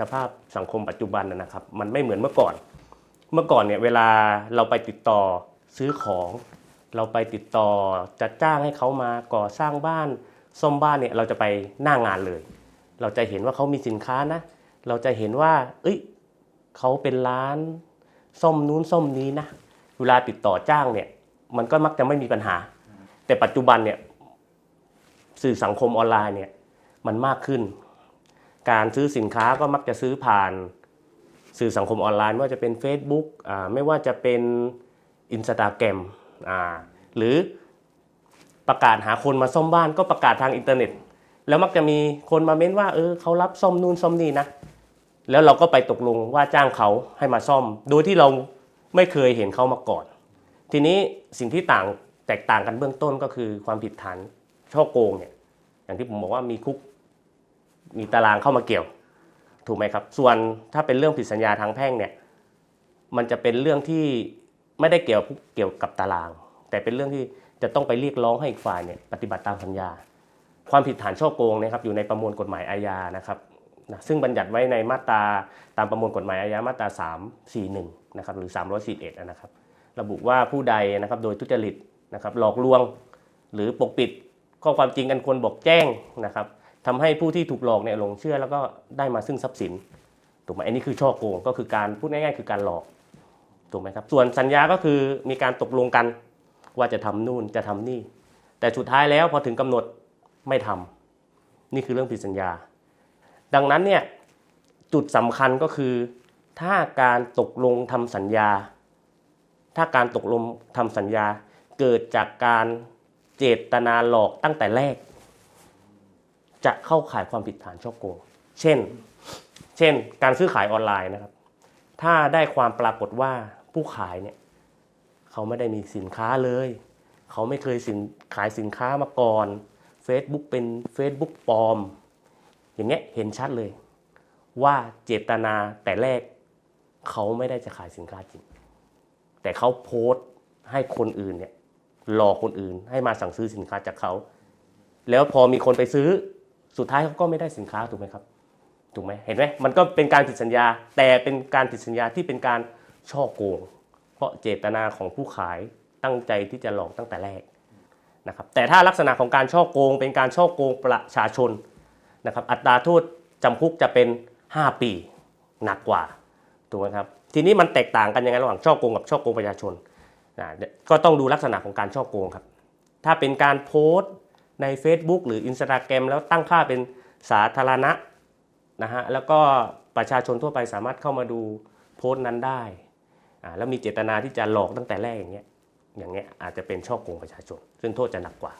สภาพสังคมปัจจุบันนะนะครับ มันไม่เหมือนเมื่อก่อน เมื่อก่อนเนี่ยเวลาเราไปติดต่อซื้อของ เราไปติดต่อจะจ้างให้เขามาก่อสร้างบ้านซ่อมบ้านเนี่ยเราจะไปหน้างานเลย เราจะเห็นว่าเขามีสินค้านะ เราจะเห็นว่า เอ้ยเขาเป็นร้านซ่อมนู้นซ่อมนี้นะเวลาติดต่อจ้างเนี่ยมันก็มักจะไม่มีปัญหา แต่ปัจจุบันเนี่ยสื่อสังคมออนไลน์เนี่ยมันมากขึ้น การซื้อสินค้าก็มักจะซื้อผ่านสื่อสังคมออนไลน์ไม่ว่าจะเป็น Facebook อ่าไม่ว่าจะเป็น Instagram อ่าหรือประกาศหาคนมาซ่อมบ้านก็ประกาศทางอินเทอร์เน็ต แล้วมักจะมีคนมาเม้นว่าเออเขารับซ่อมนู่นซ่อมนี่นะแล้วเราก็ไปตกลงว่าจ้างเขาให้มาซ่อม โดยที่เราไม่เคยเห็นเขามาก่อน ทีนี้สิ่งที่ต่างแตกต่างกันเบื้องต้นก็คือความผิดฐานช่อโกงเนี่ยอย่างที่ผมบอกว่ามีคุก มีตารางเข้ามาเกี่ยว ถูกไหมครับ ส่วนถ้าเป็นเรื่องผิดสัญญาทางแพ่งเนี่ยมันจะเป็นเรื่องที่ไม่ได้เกี่ยวเกี่ยวกับตาราง แต่เป็นเรื่องที่จะต้องไปเรียกร้องให้อีกฝ่ายเนี่ยปฏิบัติตามสัญญา ความผิดฐานช่อโกงนะครับอยู่ในประมวลกฎหมายอาญานะครับนะซึ่งบัญญัติไว้ในมาตราตามประมวลกฎหมายอาญามาตรา 341นะครับหรือ 341นะครับ ระบุว่าผู้ใดนะครับโดยทุจริตนะครับหลอกลวง หรือปกปิดข้อความจริงกันควรบอกแจ้งนะครับ ทำให้ผู้ที่ถูกหลอกเนี่ยหลงเชื่อแล้วก็ได้มาซึ่งทรัพย์สินถูกไหมอันนี้คือช่อโกงก็คือการพูดง่ายๆ คือการหลอกถูกไหมครับ ส่วนสัญญาก็คือมีการตกลงกันว่าจะทำนู่นจะทำนี่ แต่สุดท้ายแล้วพอถึงกำหนดไม่ทำนี่คือเรื่องผิดสัญญา ดังนั้นเนี่ยจุดสำคัญก็คือ ถ้าการตกลงทำสัญญา ถ้าการตกลงทำสัญญาเกิดจากการเจตนาหลอกตั้งแต่แรก จะเข้าข่ายความผิดฐานช่อโกง เช่น เช่น การซื้อขายออนไลน์นะครับ ถ้าได้ความปรากฏว่าผู้ขายเนี่ยเขาไม่ได้มีสินค้าเลย เขาไม่เคยสินขายสินค้ามาก่อน Facebook เป็น Facebook ปลอม อย่างเงี้ยเห็นชัดเลย ว่าเจตนาแต่แรก เขาไม่ได้จะขายสินค้าจริง แต่เขาโพสต์ให้คนอื่นเนี่ยหลอกคนอื่นให้มาสั่งซื้อสินค้าจากเขา แล้วพอมีคนไปซื้อ สุดท้ายเขาก็ไม่ได้สินค้าถูกไหมครับถูกไหมเห็นไหมมันก็เป็นการผิดสัญญา แต่เป็นการผิดสัญญาที่เป็นการช่อโกง เพราะเจตนาของผู้ขายตั้งใจที่จะหลอกตั้งแต่แรกนะครับแต่ถ้าลักษณะของการช่อโกง เป็นการช่อโกงประชาชนนะครับอัตราโทษจำคุกจะเป็น 5 ปีหนักกว่าถูกไหมครับทีนี้มันแตกต่างกันยังไงระหว่างช่อโกงกับช่อโกงประชาชนนะก็ต้องดูลักษณะของการช่อโกงครับถ้าเป็นการโพสต์ ใน Facebook หรือ Instagram แล้วตั้งค่าเป็นสาธารณะนะฮะแล้วก็ประชาชนทั่วไปสามารถเข้ามาดูโพสต์นั้นได้แล้วมีเจตนาที่จะหลอกตั้งแต่แรกอย่างเงี้ยอย่างเงี้ยอาจจะเป็นช่อโกงประชาชน ซึ่งโทษจะหนักกว่า